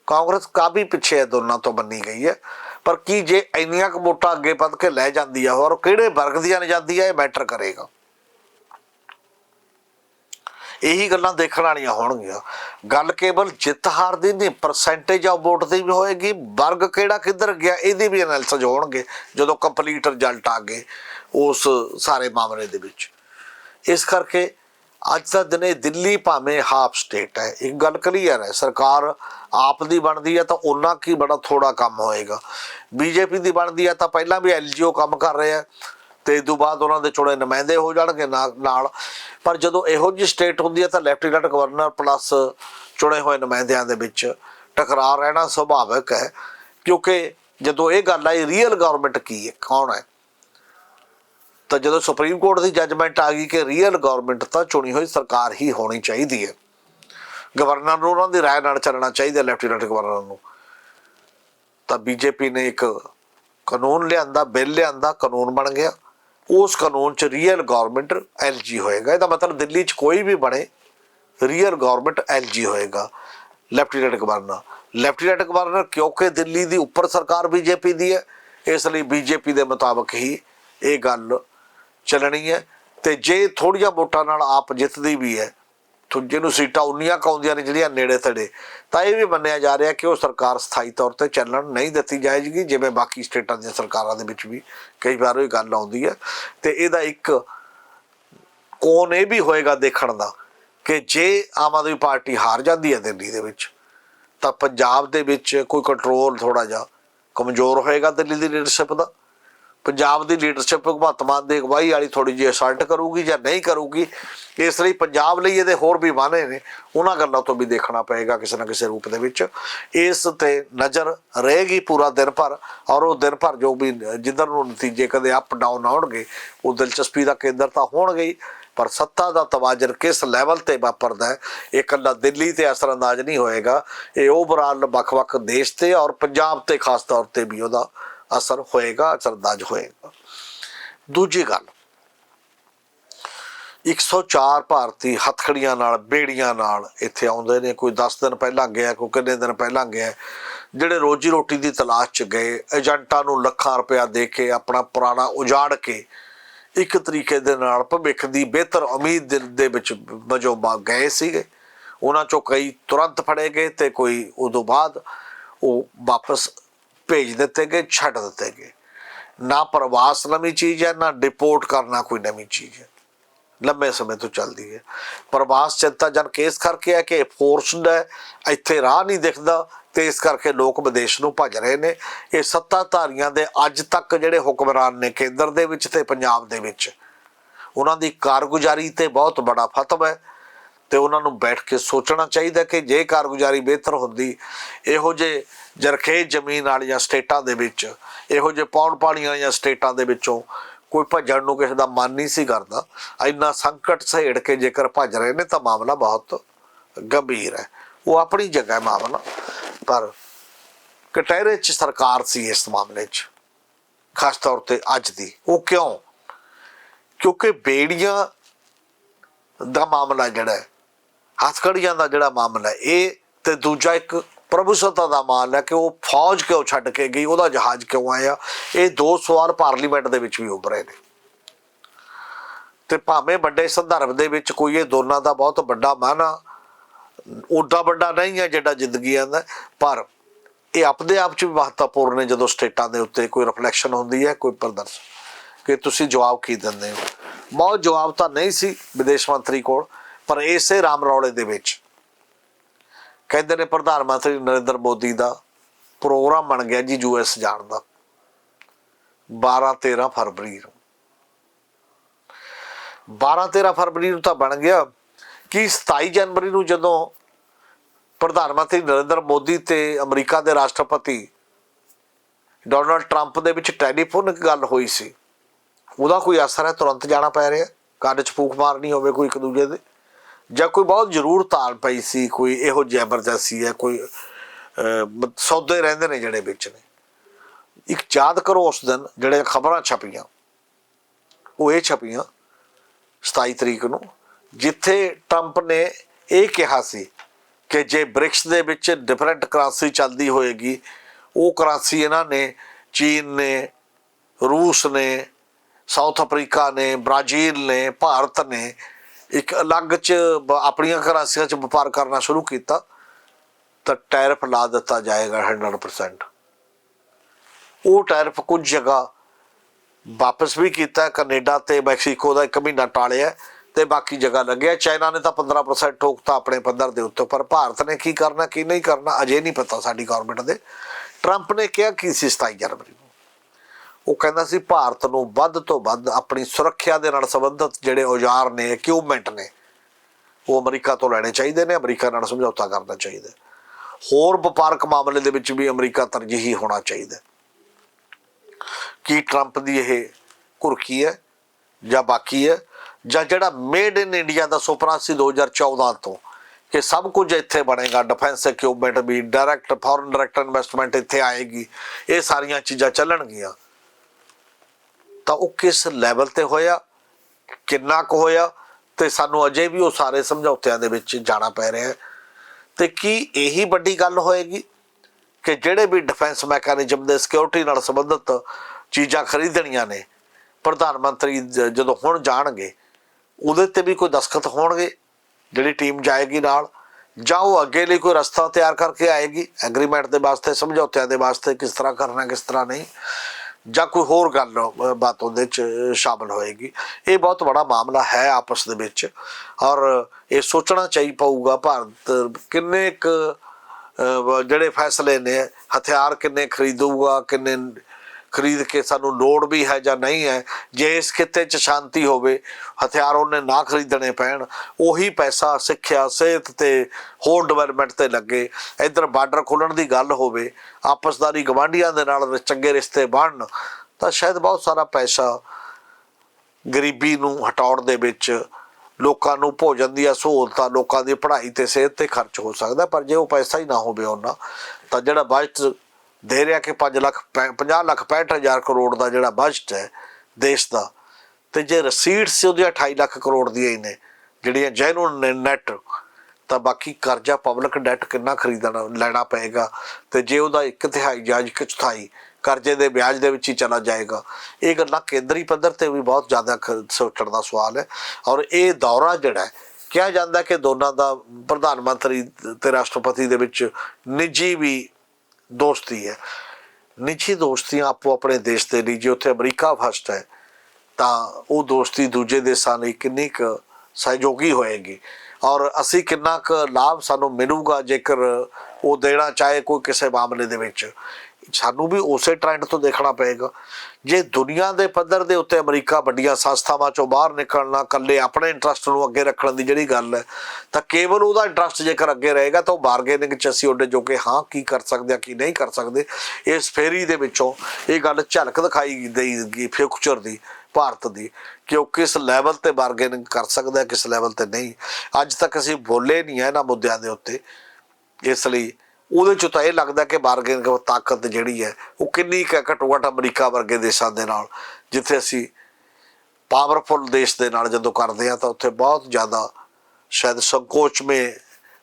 ਕਾਂਗਰਸ ਕਾਫੀ ਪਿੱਛੇ ਹੈ, ਦੋਨਾਂ ਤੋਂ ਬੰਨੀ ਗਈ ਹੈ। ਪਰ ਕੀ ਜੇ ਇੰਨੀਆਂ ਕੁ ਵੋਟਾਂ ਅੱਗੇ ਵੱਧ ਕੇ ਲੈ ਜਾਂਦੀ ਆ ਔਰ ਕਿਹੜੇ ਵਰਗ ਦੀਆਂ ਲੈ ਜਾਂਦੀ ਹੈ ਇਹ ਮੈਟਰ ਕਰੇਗਾ। ਇਹੀ ਗੱਲਾਂ ਦੇਖਣ ਵਾਲੀਆਂ ਹੋਣਗੀਆਂ। ਗੱਲ ਕੇਵਲ ਜਿੱਤ ਹਾਰ ਦੀ ਨਹੀਂ ਪਰਸੈਂਟੇਜ ਆਫ ਵੋਟ ਦੀ ਵੀ ਹੋਏਗੀ, ਵਰਗ ਕਿਹੜਾ ਕਿੱਧਰ ਗਿਆ, ਇਹਦੀ ਵੀ ਐਨਾਲਿਸਿਸ ਹੋਣਗੇ, ਜਦੋਂ ਕੰਪਲੀਟ ਰਿਜ਼ਲਟ ਆ ਗਏ ਉਸ ਸਾਰੇ ਮਾਮਲੇ ਦੇ ਵਿੱਚ। ਇਸ ਕਰਕੇ ਅੱਜ ਦਾ ਦਿਨੇ ਦਿੱਲੀ ਭਾਵੇਂ ਹਾਫ ਸਟੇਟ ਹੈ। ਇੱਕ ਗੱਲ ਕਲੀਅਰ ਹੈ, ਸਰਕਾਰ ਆਪ ਦੀ ਬਣਦੀ ਹੈ ਤਾਂ ਉਹਨਾਂ ਕੀ ਬੜਾ ਥੋੜਾ ਕੰਮ ਹੋਏਗਾ। ਬੀਜੇਪੀ ਦੀ ਬਣਦੀ ਹੈ ਤਾਂ ਪਹਿਲਾਂ ਵੀ ਐਲਜੀਓ ਕੰਮ ਕਰ ਰਹੇ ਹੈ ਤੇ ਇਸ ਤੋਂ ਬਾਅਦ ਉਹਨਾਂ ਦੇ ਚੁਣੇ ਨੁਮਾਇੰਦੇ ਹੋ ਜਾਣਗੇ ਨਾ- ਨਾਲ। ਪਰ ਜਦੋਂ ਇਹੋ ਜਿਹੀ ਸਟੇਟ ਹੁੰਦੀ ਹੈ ਤਾਂ ਲੈਫਟੀਨੈਂਟ ਗਵਰਨਰ ਪਲੱਸ ਚੁਣੇ ਹੋਏ ਨੁਮਾਇੰਦਿਆਂ ਦੇ ਵਿੱਚ ਟਕਰਾਅ ਰਹਿਣਾ ਸੁਭਾਵਿਕ ਹੈ। ਕਿਉਂਕਿ ਜਦੋਂ ਇਹ ਗੱਲ ਆਈ ਰੀਅਲ ਗਵਰਨਮੈਂਟ ਕੀ ਹੈ? ਕੌਣ ਹੈ? ਤਾਂ ਜਦੋਂ ਸੁਪਰੀਮ ਕੋਰਟ ਦੀ ਜੱਜਮੈਂਟ ਆ ਗਈ ਕਿ ਰੀਅਲ ਗਵਰਨਮੈਂਟ ਤਾਂ ਚੁਣੀ ਹੋਈ ਸਰਕਾਰ ਹੀ ਹੋਣੀ ਚਾਹੀਦੀ ਹੈ ਗਵਰਨਰ ਨੂੰ ਉਹਨਾਂ ਦੀ رائے ਨਾਲ ਚੱਲਣਾ ਚਾਹੀਦਾ ਲੈਫਟੀਨੈਂਟ ਗਵਰਨਰ ਨੂੰ ਤਾਂ ਬੀਜੇਪੀ ਨੇ ਇੱਕ ਕਾਨੂੰਨ ਲਿਆਂਦਾ ਬਿੱਲ ਲਿਆਂਦਾ ਕਾਨੂੰਨ ਬਣ ਗਿਆ ਉਸ ਕਾਨੂੰਨ ਚ ਰੀਅਲ ਗਵਰਨਮੈਂਟ ਐਲਜੀ ਹੋਏਗਾ ਇਹਦਾ ਮਤਲਬ ਦਿੱਲੀ ਚ ਕੋਈ ਵੀ ਬਣੇ ਰੀਅਲ ਗਵਰਨਮੈਂਟ ਐਲਜੀ ਹੋਏਗਾ ਲੈਫਟੀਨੈਂਟ ਗਵਰਨਰ ਲੈਫਟੀਨੈਂਟ ਗਵਰਨਰ ਕਿਉਂਕਿ ਦਿੱਲੀ ਦੀ ਉੱਪਰ ਸਰਕਾਰ ਬੀਜੇਪੀ ਦੀ ਹੈ ਇਸ ਲਈ ਬੀਜੇਪੀ ਦੇ ਮੁਤਾਬਕ ਹੀ ਇਹ ਗੱਲ ਚੱਲਣੀ ਹੈ ਤੇ ਜੇ ਥੋੜੀਆਂ ਵੋਟਾਂ ਨਾਲ ਆਪ ਜਿੱਤਦੀ ਵੀ ਹੈ ਤੋ ਨੂੰ ਸੀਟਾਂ ਉਨੀਆਂ ਕੁ ਆਉਂਦੀਆਂ ਨੇ ਜਿਹੜੀਆਂ ਨੇੜੇ ਤੇੜੇ, ਤਾਂ ਇਹ ਵੀ ਮੰਨਿਆ ਜਾ ਰਿਹਾ ਕਿ ਉਹ ਸਰਕਾਰ ਸਥਾਈ ਤੌਰ ਤੇ ਚੱਲਣ ਨਹੀਂ ਦਿੱਤੀ ਜਾਏਗੀ, ਜਿਵੇਂ ਬਾਕੀ ਸਟੇਟਾਂ ਦੀਆਂ ਸਰਕਾਰਾਂ ਦੇ ਵਿੱਚ ਵੀ ਕਈ ਵਾਰ ਉਹ ਗੱਲ ਆਉਂਦੀ ਹੈ। ਤੇ ਇਹਦਾ ਇੱਕ ਕੋਨ ਇਹ ਵੀ ਹੋਏਗਾ ਦੇਖਣ ਦਾ ਕਿ ਜੇ ਆਮ ਆਦਮੀ ਪਾਰਟੀ ਹਾਰ ਜਾਂਦੀ ਹੈ ਦਿੱਲੀ ਦੇ ਵਿੱਚ, ਤਾਂ ਪੰਜਾਬ ਦੇ ਵਿੱਚ ਕੋਈ ਕੰਟਰੋਲ ਥੋੜਾ ਜਿਹਾ ਕਮਜ਼ੋਰ ਹੋਏਗਾ ਦਿੱਲੀ ਦੀ ਲੀਡਰਸ਼ਿਪ ਦਾ। ਪੰਜਾਬ ਦੀ ਲੀਡਰਸ਼ਿਪ ਭਗਵੰਤ ਮਾਨ ਦੀ ਅਗਵਾਈ ਵਾਲੀ ਥੋੜੀ ਜਿਹੀ ਅਸਲਟ ਕਰੂਗੀ ਜਾਂ ਨਹੀਂ ਕਰੂਗੀ, ਇਸ ਲਈ ਪੰਜਾਬ ਲਈ ਇਹਦੇ ਹੋਰ ਵੀ ਵਾਅਦੇ ਨੇ, ਉਹਨਾਂ ਗੱਲਾਂ ਤੋਂ ਵੀ ਦੇਖਣਾ ਪਏਗਾ ਕਿਸੇ ਨਾ ਕਿਸੇ ਰੂਪ ਦੇ ਵਿੱਚ। ਇਸ ਤੇ ਨਜ਼ਰ ਰਹੇਗੀ ਪੂਰਾ ਦਿਨ ਭਰ, ਔਰ ਉਹ ਦਿਨ ਭਰ ਜੋ ਵੀ ਜਿੱਧਰ ਨੂੰ ਨਤੀਜੇ ਕਦੇ ਅਪ ਡਾਊਨ ਆਉਣਗੇ, ਉਹ ਦਿਲਚਸਪੀ ਦਾ ਕੇਂਦਰ ਤਾਂ ਹੋਣਗੇ ਹੀ, ਪਰ ਸੱਤਾ ਦਾ ਤਵਾਜ਼ਨ ਕਿਸ ਲੈਵਲ ਤੇ ਵਾਪਰਦਾ ਹੈ, ਇਹ ਇਕੱਲਾ ਦਿੱਲੀ ਤੇ ਅਸਰਅੰਦਾਜ਼ ਨਹੀਂ ਹੋਏਗਾ, ਇਹ ਓਵਰਆਲ ਵੱਖ-ਵੱਖ ਦੇਸ਼ ਤੇ ਔਰ ਪੰਜਾਬ ਤੇ ਖਾਸ ਤੌਰ ਤੇ ਵੀ ਉਹਦਾ ਅਸਰ ਹੋਏਗਾ ਅਸਰਦਾਜ਼ ਹੋਏਗਾ। ਦੂਜੀ ਗੱਲ 104 ਭਾਰਤੀ ਹੱਥਕੜੀਆਂ ਨਾਲ, ਬੇੜੀਆਂ ਨਾਲ ਇੱਥੇ ਆਉਂਦੇ ਨੇ। ਕੋਈ 10 ਦਿਨ ਪਹਿਲਾਂ ਗਿਆ, ਕੋਈ ਕਿੰਨੇ ਦਿਨ ਪਹਿਲਾਂ ਗਿਆ, ਜਿਹੜੇ ਰੋਜੀ ਰੋਟੀ ਦੀ ਤਲਾਸ਼ 'ਚ ਗਏ, ਏਜੰਟਾਂ ਨੂੰ ਲੱਖਾਂ ਰੁਪਇਆ ਦੇ ਕੇ ਆਪਣਾ ਪੁਰਾਣਾ ਉਜਾੜ ਕੇ ਇੱਕ ਤਰੀਕੇ ਦੇ ਨਾਲ ਭਵਿੱਖ ਦੀ ਬਿਹਤਰ ਉਮੀਦ ਦੇ- ਦੇ ਵਿੱਚ ਵਜੋਂ ਬਾ ਗਏ ਸੀਗੇ। ਉਹਨਾਂ ਚੋਂ ਕਈ ਤੁਰੰਤ ਫੜੇ ਗਏ ਤੇ ਕੋਈ ਉਦੋਂ ਬਾਅਦ ਉਹ ਵਾਪਸ ਭੇਜ ਦਿੱਤੇ ਗਏ, ਛੱਡ ਦਿੱਤੇ ਗਏ। ਨਾ ਪ੍ਰਵਾਸ ਨਵੀਂ ਚੀਜ਼ ਹੈ, ਨਾ ਡਿਪੋਰਟ ਕਰਨਾ ਕੋਈ ਨਵੀਂ ਚੀਜ਼ ਹੈ। ਲੰਬੇ ਸਮੇਂ ਤੋਂ ਚੱਲਦੀ ਹੈ। ਪ੍ਰਵਾਸ ਚਿੰਤਾ ਜਨ ਕੇਸ ਕਰਕੇ ਹੈ ਕਿ ਫੋਰਸਡ ਹੈ, ਇੱਥੇ ਰਾਹ ਨਹੀਂ ਦਿਖਦਾ ਤੇ ਇਸ ਕਰਕੇ ਲੋਕ ਵਿਦੇਸ਼ ਨੂੰ ਭੱਜ ਰਹੇ ਨੇ। ਇਹ ਸੱਤਾਧਾਰੀਆਂ ਦੇ ਅੱਜ ਤੱਕ ਜਿਹੜੇ ਹੁਕਮਰਾਨ ਨੇ ਕੇਂਦਰ ਦੇ ਵਿੱਚ ਤੇ ਪੰਜਾਬ ਦੇ ਵਿੱਚ, ਉਹਨਾਂ ਦੀ ਕਾਰਗੁਜ਼ਾਰੀ ਤੇ ਬਹੁਤ ਬੜਾ ਫਤਵ ਹੈ। ਤੇ ਉਹਨਾਂ ਨੂੰ ਬੈਠ ਕੇ ਸੋਚਣਾ ਚਾਹੀਦਾ ਕਿ ਜੇ ਕਾਰਗੁਜ਼ਾਰੀ ਬਿਹਤਰ ਹੁੰਦੀ, ਇਹੋ ਜੇ ਜਰਖੇਜ਼ ਜ਼ਮੀਨ ਵਾਲੀਆਂ ਸਟੇਟਾਂ ਦੇ ਵਿੱਚ, ਇਹੋ ਜਿਹੇ ਪੌਣ ਪਾਣੀ ਵਾਲੀਆਂ ਸਟੇਟਾਂ ਦੇ ਵਿੱਚੋਂ ਕੋਈ ਭੱਜਣ ਨੂੰ ਕਿਸੇ ਦਾ ਮਨ ਨਹੀਂ ਸੀ ਕਰਦਾ। ਇੰਨਾ ਸੰਕਟ ਸਹੇੜ ਕੇ ਜੇਕਰ ਭੱਜ ਰਹੇ ਨੇ ਤਾਂ ਮਾਮਲਾ ਬਹੁਤ ਗੰਭੀਰ ਹੈ। ਉਹ ਆਪਣੀ ਜਗ੍ਹਾ ਹੈ ਮਾਮਲਾ। ਪਰ ਕਟਹਿਰੇ 'ਚ ਸਰਕਾਰ ਸੀ ਇਸ ਮਾਮਲੇ 'ਚ। ਖਾਸ ਤੌਰ ਤੇ ਅੱਜ ਦੀ। ਉਹ ਕਿਉਂ? ਕਿਉਂਕਿ ਬੇੜੀਆਂ ਦਾ ਮਾਮਲਾ ਜਿਹੜਾ ਹੈ, ਹੱਥਕੜੀਆਂ ਦਾ ਜਿਹੜਾ ਮਾਮਲਾ ਇਹ ਤੇ ਦੂਜਾ ਇੱਕ ਪ੍ਰਭੂਸੱਤਾ ਦਾ ਮਾਮਲਾ ਹੈ ਕਿ ਉਹ ਫੌਜ ਕਿਉਂ ਛੱਡ ਕੇ ਗਈ, ਉਹਦਾ ਜਹਾਜ਼ ਕਿਉਂ ਆਇਆ? ਇਹ ਦੋ ਸਵਾਲ ਪਾਰਲੀਮੈਂਟ ਦੇ ਵਿੱਚ ਵੀ ਉੱਭਰੇ ਨੇ। ਤੇ ਭਾਵੇਂ ਵੱਡੇ ਸੰਦਰਭ ਦੇ ਵਿੱਚ ਕੋਈ ਇਹ ਦੋਨਾਂ ਦਾ ਬਹੁਤ ਵੱਡਾ ਮਾਨਾ ਓਡਾ ਵੱਡਾ ਨਹੀਂ ਹੈ ਜਿਹੜਾ ਜ਼ਿੰਦਗੀਆਂ ਦਾ ਪਰ ਇਹ ਆਪਦੇ ਆਪ ਚ ਵੀ ਮਹੱਤਵਪੂਰਨ ਨੇ ਜਦੋਂ ਸਟੇਟਾਂ ਦੇ ਉੱਤੇ ਕੋਈ ਰਿਫਲੈਕਸ਼ਨ ਹੁੰਦੀ ਹੈ, ਕੋਈ ਪ੍ਰਦਰਸ਼ਨ। ਕਿ ਤੁਸੀਂ ਜਵਾਬ ਕੀ ਦਿੰਦੇ ਹੋ? ਬਹੁਤ ਜਵਾਬ ਤਾਂ ਨਹੀਂ ਸੀ ਵਿਦੇਸ਼ ਮੰਤਰੀ ਕੋਲ, ਪਰ ਇਸੇ ਰਾਮ ਰੌਲੇ ਦੇ ਵਿੱਚ ਕਹਿੰਦੇ ਨੇ ਪ੍ਰਧਾਨ ਮੰਤਰੀ ਨਰਿੰਦਰ ਮੋਦੀ ਦਾ ਪ੍ਰੋਗਰਾਮ ਬਣ ਗਿਆ ਜੀ ਯੂਐਸ ਜਾਣ ਦਾ। 12 13 ਫਰਵਰੀ ਨੂੰ। 12 13 ਫਰਵਰੀ ਨੂੰ ਤਾਂ ਬਣ ਗਿਆ ਕਿ 27 ਜਨਵਰੀ ਨੂੰ ਜਦੋਂ ਪ੍ਰਧਾਨ ਮੰਤਰੀ ਨਰਿੰਦਰ ਮੋਦੀ ਤੇ ਅਮਰੀਕਾ ਦੇ ਰਾਸ਼ਟਰਪਤੀ ਡੋਨਲਡ ਟਰੰਪ ਦੇ ਵਿੱਚ ਟੈਲੀਫੋਨਿਕ ਗੱਲ ਹੋਈ ਸੀ। ਉਹਦਾ ਕੋਈ ਅਸਰ ਹੈ? ਤੁਰੰਤ ਜਾਣਾ ਪੈ ਰਿਹਾ। ਕੰਨ 'ਚ ਫੂਕ ਮਾਰਨੀ ਹੋਵੇ ਕੋਈ ਇੱਕ ਦੂਜੇ ਦੇ। ਜਾਂ ਕੋਈ ਬਹੁਤ ਜ਼ਰੂਰ ਤਾਲ ਪਈ ਸੀ, ਕੋਈ ਇਹੋ ਜਿਹੀ ਐਮਰਜੈਂਸੀ ਹੈ, ਕੋਈ ਸੌਦੇ ਰਹਿੰਦੇ ਨੇ ਜਿਹੜੇ ਵਿੱਚ ਨੇ। ਇੱਕ ਯਾਦ ਕਰੋ ਉਸ ਦਿਨ ਜਿਹੜੇ ਖਬਰਾਂ ਛਪੀਆਂ। ਉਹ ਇਹ ਛਪੀਆਂ 27 ਤਰੀਕ ਨੂੰ, ਜਿੱਥੇ ਟਰੰਪ ਨੇ ਇਹ ਕਿਹਾ ਸੀ ਕਿ ਜੇ ਬ੍ਰਿਕਸ ਦੇ ਵਿੱਚ ਡਿਫਰੈਂਟ ਕਰੰਸੀ ਚੱਲਦੀ ਹੋਏਗੀ, ਉਹ ਕਰੰਸੀ ਇਹਨਾਂ ਨੇ ਚੀਨ ਨੇ, ਰੂਸ ਨੇ, ਸਾਊਥ ਅਫਰੀਕਾ ਨੇ, ਬ੍ਰਾਜ਼ੀਲ ਨੇ, ਭਾਰਤ ਨੇ ਇੱਕ ਅਲੱਗ ਚ ਆਪਣੀਆਂ ਕਰੰਸੀਆਂ ਚ ਵਪਾਰ ਕਰਨਾ ਸ਼ੁਰੂ ਕੀਤਾ, ਤਾਂ ਟੈਰਿਫ ਲਾ ਦਿੱਤਾ ਜਾਏਗਾ 100% ਉਹ ਟੈਰਿਫ ਕੁਝ ਜਗ੍ਹਾ ਵਾਪਸ ਵੀ ਕੀਤਾ, ਕੈਨੇਡਾ ਤੇ ਮੈਕਸੀਕੋ ਦਾ ਇੱਕ ਮਹੀਨਾ ਟਾਲਿਆ ਤੇ ਬਾਕੀ ਜਗ੍ਹਾ ਲੱਗਿਆ ਚਾਈਨਾ ਨੇ ਤਾਂ 15% ਠੋਕਤਾ ਆਪਣੇ ਪੱਧਰ ਦੇ ਉੱਤੇ, ਪਰ ਭਾਰਤ ਨੇ ਕੀ ਕਰਨਾ, ਕੀ ਨਹੀਂ ਕਰਨਾ, ਅਜੇ ਨਹੀਂ ਪਤਾ ਸਾਡੀ ਗਵਰਨਮੈਂਟ ਦੇ। ਟਰੰਪ ਨੇ ਕਿਹਾ ਕੀ ਸੀ 27 ਜਨਵਰੀ ਨੂੰ? ਉਹ ਕਹਿੰਦਾ ਸੀ ਭਾਰਤ ਨੂੰ ਵੱਧ ਤੋਂ ਵੱਧ ਆਪਣੀ ਸੁਰੱਖਿਆ ਦੇ ਨਾਲ ਸੰਬੰਧਿਤ ਜਿਹੜੇ ਔਜ਼ਾਰ ਨੇ ਇਕਵਿਪਮੈਂਟ ਨੇ, ਉਹ ਅਮਰੀਕਾ ਤੋਂ ਲੈਣੇ ਚਾਹੀਦੇ ਨੇ, ਅਮਰੀਕਾ ਨਾਲ ਸਮਝੌਤਾ ਕਰਨਾ ਚਾਹੀਦਾ ਹੋਰ ਵਪਾਰਕ ਮਾਮਲੇ ਦੇ ਵਿੱਚ ਵੀ ਅਮਰੀਕਾ ਤਰਜੀਹੀ ਹੋਣਾ ਚਾਹੀਦਾ ਕੀ ਟਰੰਪ ਦੀ ਇਹ ਕੁਰਕੀ ਹੈ ਜਾਂ ਬਾਕੀ ਹੈ? ਜਾਂ ਜਿਹੜਾ ਮੇਡ ਇਨ ਇੰਡੀਆ ਦਾ ਸੁਪਨਾ ਸੀ 2014 ਤੋਂ, ਕਿ ਸਭ ਕੁਝ ਇੱਥੇ ਬਣੇਗਾ ਡਿਫੈਂਸ ਇਕਵਿਪਮੈਂਟ ਵੀ ਡਾਇਰੈਕਟ ਫੋਰਨ ਡਾਇਰੈਕਟ ਇਨਵੈਸਟਮੈਂਟ ਇੱਥੇ ਆਏਗੀ, ਇਹ ਸਾਰੀਆਂ ਚੀਜ਼ਾਂ ਚੱਲਣਗੀਆਂ। ਤਾਂ ਉਹ ਕਿਸ ਲੈਵਲ ਤੇ ਹੋਇਆ, ਕਿੰਨਾ ਕੁ ਹੋਇਆ, ਤੇ ਸਾਨੂੰ ਅਜੇ ਵੀ ਉਹ ਸਾਰੇ ਸਮਝੌਤਿਆਂ ਦੇ ਵਿੱਚ ਜਾਣਾ ਪੈ ਰਿਹਾ ਹੈ। ਤੇ ਕੀ ਇਹੀ ਵੱਡੀ ਗੱਲ ਹੋਏਗੀ ਕਿ ਜਿਹੜੇ ਵੀ ਡਿਫੈਂਸ ਮੈਕੈਨਿਜ਼ਮ ਦੇ ਸਿਕਿਉਰਿਟੀ ਨਾਲ ਸੰਬੰਧਿਤ ਚੀਜ਼ਾਂ ਖਰੀਦਣੀਆਂ ਨੇ, ਪ੍ਰਧਾਨ ਮੰਤਰੀ ਜਦੋਂ ਹੁਣ ਜਾਣਗੇ, ਉਹਦੇ ਤੇ ਵੀ ਕੋਈ ਦਸਖਤ ਹੋਣਗੇ, ਜਿਹੜੀ ਟੀਮ ਜਾਏਗੀ ਨਾਲ, ਜਾਂ ਉਹ ਅੱਗੇ ਲਈ ਕੋਈ ਰਸਤਾ ਤਿਆਰ ਕਰਕੇ ਆਏਗੀ ਐਗਰੀਮੈਂਟ ਦੇ ਵਾਸਤੇ, ਸਮਝੌਤਿਆਂ ਦੇ ਵਾਸਤੇ ਕਿਸ ਤਰ੍ਹਾਂ ਕਰਨਾ, ਕਿਸ ਤਰ੍ਹਾਂ ਨਹੀਂ। ਜਾਂ ਕੋਈ ਹੋਰ ਗੱਲ ਬਾਤ ਉਹਦੇ ਚ ਸ਼ਾਮਲ ਹੋਏਗੀ। ਇਹ ਬਹੁਤ ਬੜਾ ਮਾਮਲਾ ਹੈ ਆਪਸ ਦੇ ਵਿੱਚ। ਔਰ ਇਹ ਸੋਚਣਾ ਚਾਹੀ ਪਊਗਾ ਭਾਰਤ ਕਿੰਨੇ ਕੁ ਜਿਹੜੇ ਫੈਸਲੇ ਨੇ, ਹਥਿਆਰ ਕਿੰਨੇ ਖਰੀਦੂਗਾ, ਕਿੰਨੇ ਖਰੀਦ ਕੇ ਸਾਨੂੰ ਲੋੜ ਵੀ ਹੈ ਜਾਂ ਨਹੀਂ ਹੈ, ਜੇ ਇਸ ਖਿੱਤੇ 'ਚ ਸ਼ਾਂਤੀ ਹੋਵੇ, ਹਥਿਆਰ ਉਹਨੇ ਨਾ ਖਰੀਦਣੇ ਪੈਣ, ਉਹੀ ਪੈਸਾ ਸਿੱਖਿਆ, ਸਿਹਤ ਤੇ ਹੋਰ ਡਿਵੈਲਪਮੈਂਟ ਤੇ ਲੱਗੇ। ਇਧਰ ਬਾਰਡਰ ਖੋਲਣ ਦੀ ਗੱਲ ਹੋਵੇ, ਆਪਸਦਾਰੀ ਗਵਾਂਢੀਆਂ ਦੇ ਨਾਲ ਚੰਗੇ ਰਿਸ਼ਤੇ ਬਣਨ, ਤਾਂ ਸ਼ਾਇਦ ਬਹੁਤ ਸਾਰਾ ਪੈਸਾ ਗਰੀਬੀ ਨੂੰ ਹਟਾਉਣ ਦੇ ਵਿੱਚ ਲੋਕਾਂ ਨੂੰ ਭੋਜਨ ਦੀਆਂ ਸਹੂਲਤਾਂ, ਲੋਕਾਂ ਦੀ ਪੜ੍ਹਾਈ ਤੇ ਸਿਹਤ ਤੇ ਖਰਚ ਹੋ ਸਕਦਾ, ਪਰ ਜੇ ਉਹ ਪੈਸਾ ਹੀ ਨਾ ਹੋਵੇ ਉਹਨਾਂ, ਤਾਂ ਜਿਹੜਾ ਬਜਟ ਦੇ ਰਿਹਾ ਕਿ 5 ਲੱਖ ਪੈ- 50 ਲੱਖ 65000 ਕਰੋੜ ਦਾ ਜਿਹੜਾ ਬਜਟ ਹੈ ਦੇਸ਼ ਦਾ, ਤੇ ਜੇ ਰਸੀਟਸ ਉਹਦੀਆਂ 28 ਲੱਖ ਕਰੋੜ ਦੀਆਂ ਹੀ ਨੇ, ਜਿਹੜੀਆਂ ਜੈਨੂਨ ਨੈਟ ਤਾਂ ਬਾਕੀ ਕਰਜ਼ਾ ਪਬਲਿਕ ਡੈਟ ਕਿੰਨਾ ਖਰੀਦਣਾ, ਲੈਣਾ ਪਏਗਾ, ਤੇ ਜੇ ਉਹਦਾ ਇੱਕ ਤਿਹਾਈ ਜਾਂ ਇੱਕ ਚੌਥਾਈ ਕਰਜ਼ੇ ਦੇ ਵਿਆਜ ਦੇ ਵਿੱਚ ਹੀ ਚਲਾ ਜਾਏਗਾ। ਇਹ ਗੱਲਾਂ ਕੇਂਦਰੀ ਪੱਧਰ ਤੇ ਵੀ ਬਹੁਤ ਜ਼ਿਆਦਾ ਖ- ਸੋਚਣ ਦਾ ਸਵਾਲ ਹੈ, ਔਰ ਇਹ ਦੌਰਾ ਜਿਹੜਾ ਕਿਹਾ ਜਾਂਦਾ ਕਿ ਦੋਨਾਂ ਦਾ ਪ੍ਰਧਾਨ ਮੰਤਰੀ ਤੇ ਰਾਸ਼ਟਰਪਤੀ ਦੇ ਵਿੱਚ ਨਿੱਜੀ ਵੀ ਦੋਸਤੀ ਹੈ। ਨਿੱਜੀ ਦੋਸਤੀਆਂ ਆਪੋ ਆਪਣੇ ਦੇਸ਼ ਦੇ ਲਈ, ਜੇ ਉੱਥੇ ਅਮਰੀਕਾ ਫਸਟ ਹੈ, ਤਾਂ ਉਹ ਦੋਸਤੀ ਦੂਜੇ ਦੇਸ਼ਾਂ ਲਈ ਕਿੰਨੀ ਕੁ ਸਹਿਯੋਗੀ ਹੋਏਗੀ। ਔਰ ਅਸੀਂ ਕਿੰਨਾ ਕੁ ਲਾਭ ਸਾਨੂੰ ਮਿਲੂਗਾ ਜੇਕਰ ਉਹ ਦੇਣਾ ਚਾਹੇ ਕੋਈ ਕਿਸੇ ਮਾਮਲੇ ਦੇ ਵਿੱਚ। ਸਾਨੂੰ ਵੀ ਉਸੇ ਟ੍ਰੈਂਡ ਤੋਂ ਦੇਖਣਾ ਪਏਗਾ। ਜੇ ਦੁਨੀਆ ਦੇ ਪੱਧਰ ਦੇ ਉੱਤੇ ਅਮਰੀਕਾ ਵੱਡੀਆਂ ਸੰਸਥਾਵਾਂ ਚੋਂ ਬਾਹਰ ਨਿਕਲਣਾ, ਇਕੱਲੇ ਆਪਣੇ ਇੰਟਰਸਟ ਨੂੰ ਅੱਗੇ ਰੱਖਣ ਦੀ ਜਿਹੜੀ ਗੱਲ ਹੈ, ਤਾਂ ਕੇਵਲ ਉਹਦਾ ਇੰਟਰਸਟ ਜੇਕਰ ਅੱਗੇ ਰਹੇਗਾ, ਤਾਂ ਉਹ ਬਾਰਗੇਨਿੰਗ ਚ ਅਸੀਂ ਉਹਦੇ ਜੋ ਕਿ ਹਾਂ, ਕੀ ਕਰ ਸਕਦੇ ਆ, ਕੀ ਨਹੀਂ ਕਰ ਸਕਦੇ, ਇਸ ਫੇਰੀ ਦੇ ਵਿੱਚੋਂ ਇਹ ਗੱਲ ਝਲਕ ਦਿਖਾਈ ਦੇਗੀ ਫਿਊਚਰ ਦੀ, ਭਾਰਤ ਦੀ, ਕਿ ਉਹ ਕਿਸ ਲੈਵਲ ਤੇ ਬਾਰਗੇਨਿੰਗ ਕਰ ਸਕਦਾ ਕਿਸ ਲੈਵਲ ਤੇ ਨਹੀਂ। ਅੱਜ ਤੱਕ ਅਸੀਂ ਬੋਲੇ ਨਹੀਂ ਹੈ ਇਹਨਾਂ ਮੁੱਦਿਆਂ ਦੇ ਉੱਤੇ। ਇਸ ਲਈ ਉਹਦੇ ਚ ਤਾਂ ਇਹ ਲੱਗਦਾ ਕਿ ਬਾਰਗੇਨਿੰਗ ਤਾਕਤ ਜਿਹੜੀ ਹੈ, ਉਹ ਕਿੰਨੀ ਕੁ ਘੱਟੋ ਘੱਟ ਅਮਰੀਕਾ ਵਰਗੇ ਦੇਸ਼ਾਂ ਦੇ ਨਾਲ, ਜਿੱਥੇ ਅਸੀਂ ਪਾਵਰਫੁਲ ਦੇਸ਼ ਦੇ ਨਾਲ ਜਦੋਂ ਕਰਦੇ ਆ ਤਾਂ ਉੱਥੇ ਬਹੁਤ ਜ਼ਿਆਦਾ ਸ਼ਾਇਦ ਸੰਕੋਚਮੇ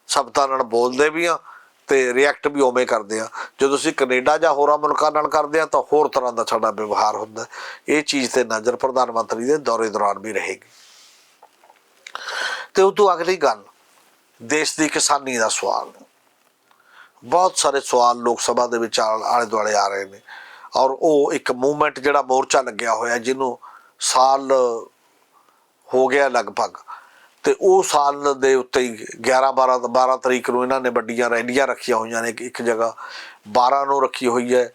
ਸ਼ਬਦਾਂ ਨਾਲ ਬੋਲਦੇ ਵੀ ਆ ਤੇ ਰਿਐਕਟ ਵੀ ਉਵੇਂ ਕਰਦੇ ਆ ਜਦੋਂ ਅਸੀਂ ਕੈਨੇਡਾ ਜਾਂ ਹੋਰਾਂ ਮੁਲਕਾਂ ਨਾਲ ਕਰਦੇ ਆ ਤਾਂ ਹੋਰ ਤਰ੍ਹਾਂ ਦਾ ਸਾਡਾ ਵਿਵਹਾਰ ਹੁੰਦਾ ਇਹ ਚੀਜ਼ ਤੇ ਨਜ਼ਰ ਪ੍ਰਧਾਨ ਮੰਤਰੀ ਦੇ ਦੌਰੇ ਦੌਰਾਨ ਵੀ ਰਹੇਗੀ। ਤੇ ਉਹ ਤੋਂ ਅਗਲੀ ਗੱਲ, ਦੇਸ਼ ਦੀ ਕਿਸਾਨੀ ਦਾ ਸਵਾਲ। ਬਹੁਤ ਸਾਰੇ ਸਵਾਲ ਲੋਕ ਸਭਾ ਦੇ ਵਿੱਚ ਆਲ- ਆਲੇ ਦੁਆਲੇ ਆ ਰਹੇ ਨੇ। ਔਰ ਉਹ ਇੱਕ ਮੂਵਮੈਂਟ ਜਿਹੜਾ ਮੋਰਚਾ ਲੱਗਿਆ ਹੋਇਆ, ਜਿਹਨੂੰ ਸਾਲ ਹੋ ਗਿਆ ਲਗਭਗ। ਤੇ ਉਹ ਸਾਲ ਦੇ ਉੱਤੇ ਹੀ 11 12 12 ਤਰੀਕ ਨੂੰ ਇਹਨਾਂ ਨੇ ਵੱਡੀਆਂ ਰੈਲੀਆਂ ਰੱਖੀਆਂ ਹੋਈਆਂ ਨੇ। ਇੱਕ- ਇੱਕ ਜਗ੍ਹਾ 12 ਨੂੰ ਰੱਖੀ ਹੋਈ ਹੈ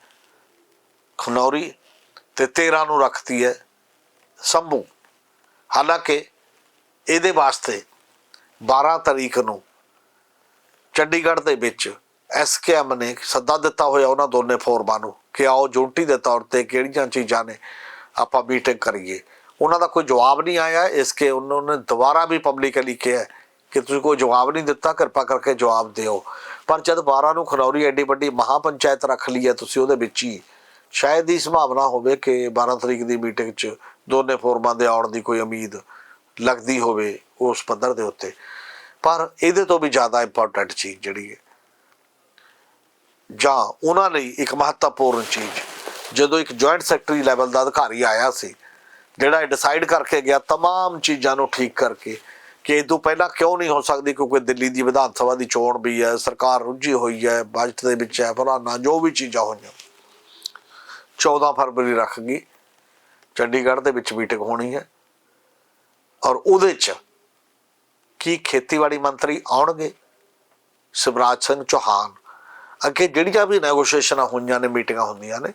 ਖਨੌਰੀ ਤੇ 13 ਨੂੰ ਰੱਖਤੀ ਹੈ ਸੰਭੂ। ਹਾਲਾਂਕਿ ਇਹਦੇ ਵਾਸਤੇ 12 ਤਰੀਕ ਨੂੰ ਚੰਡੀਗੜ੍ਹ ਦੇ ਵਿੱਚ ਐਸਕੇਐਮ ਨੇ ਸੱਦਾ ਦਿੱਤਾ ਹੋਇਆ ਉਹਨਾਂ ਦੋਨੇ ਫੋਰਮਾਂ ਨੂੰ ਕਿ ਆਓ ਜੁਨਟੀ ਦੇ ਤੌਰ ਤੇ ਕਿਹੜੀਆਂ ਚੀਜ਼ਾਂ ਨੇ ਆਪਾਂ ਮੀਟਿੰਗ ਕਰੀਏ। ਉਹਨਾਂ ਦਾ ਕੋਈ ਜਵਾਬ ਨਹੀਂ ਆਇਆ। ਇਸ ਕੇ ਉਹਨਾਂ ਨੇ ਦੁਬਾਰਾ ਵੀ ਪਬਲਿਕਲੀ ਕਿਹਾ ਕਿ ਤੁਸੀਂ ਕੋਈ ਜਵਾਬ ਨਹੀਂ ਦਿੱਤਾ, ਕਿਰਪਾ ਕਰਕੇ ਜਵਾਬ ਦਿਓ। ਪਰ ਜਦ 12 ਨੂੰ ਖਨੌਰੀ ਐਡੀ ਵੱਡੀ ਮਹਾ ਪੰਚਾਇਤ ਰੱਖ ਲਈ ਹੈ ਤੁਸੀਂ ਉਹਦੇ ਵਿੱਚ ਹੀ, ਸ਼ਾਇਦ ਹੀ ਸੰਭਾਵਨਾ ਹੋਵੇ ਕਿ 12 ਤਰੀਕ ਦੀ ਮੀਟਿੰਗ 'ਚ ਦੋਨੇ ਫੋਰਮਾਂ ਦੇ ਆਉਣ ਦੀ ਕੋਈ ਉਮੀਦ ਲੱਗਦੀ ਹੋਵੇ ਉਸ ਪੱਧਰ ਦੇ ਉੱਤੇ। ਪਰ ਇਹਦੇ ਤੋਂ ਵੀ ਜ਼ਿਆਦਾ ਇੰਪੋਰਟੈਂਟ ਚੀਜ਼ ਜਿਹੜੀ ਹੈ ਜਾਂ ਉਹਨਾਂ ਲਈ ਇੱਕ ਮਹੱਤਵਪੂਰਨ ਚੀਜ਼ ਜਦੋਂ ਇੱਕ ਜੁਆਇੰਟ ਸੈਕਟਰੀ ਲੈਵਲ ਦਾ ਅਧਿਕਾਰੀ ਆਇਆ ਸੀ ਜਿਹੜਾ ਇਹ ਡਿਸਾਈਡ ਕਰਕੇ ਗਿਆ तमाम ਚੀਜ਼ਾਂ ਨੂੰ ਠੀਕ ਕਰਕੇ ਕਿ ਇਹ ਤੋਂ ਪਹਿਲਾਂ ਕਿਉਂ ਨਹੀਂ ਹੋ ਸਕਦੀ ਕਿਉਂਕਿ ਦਿੱਲੀ ਦੀ ਵਿਧਾਨ ਸਭਾ ਦੀ ਚੋਣ ਵੀ ਹੈ ਸਰਕਾਰ ਰੁੱਝੀ ਹੋਈ ਹੈ ਬਜਟ ਦੇ ਵਿੱਚ ਹੈ ਫਲਾਨਾ ਜੋ ਵੀ ਚੀਜ਼ਾਂ ਹੋਈਆਂ 14 ਫਰਵਰੀ ਰੱਖ ਗਈ ਚੰਡੀਗੜ੍ਹ ਦੇ ਵਿੱਚ ਮੀਟਿੰਗ ਹੋਣੀ ਹੈ ਔਰ ਉਹਦੇ 'ਚ ਕੀ ਖੇਤੀਬਾੜੀ ਮੰਤਰੀ ਆਉਣਗੇ ਸਿਵਰਾਜ ਸਿੰਘ ਚੌਹਾਨ ਅੱਗੇ ਜਿਹੜੀਆਂ ਵੀ ਨੈਗੋਸ਼ੀਏਸ਼ਨਾਂ ਹੋਈਆਂ ਨੇ ਮੀਟਿੰਗਾਂ ਹੁੰਦੀਆਂ ਨੇ,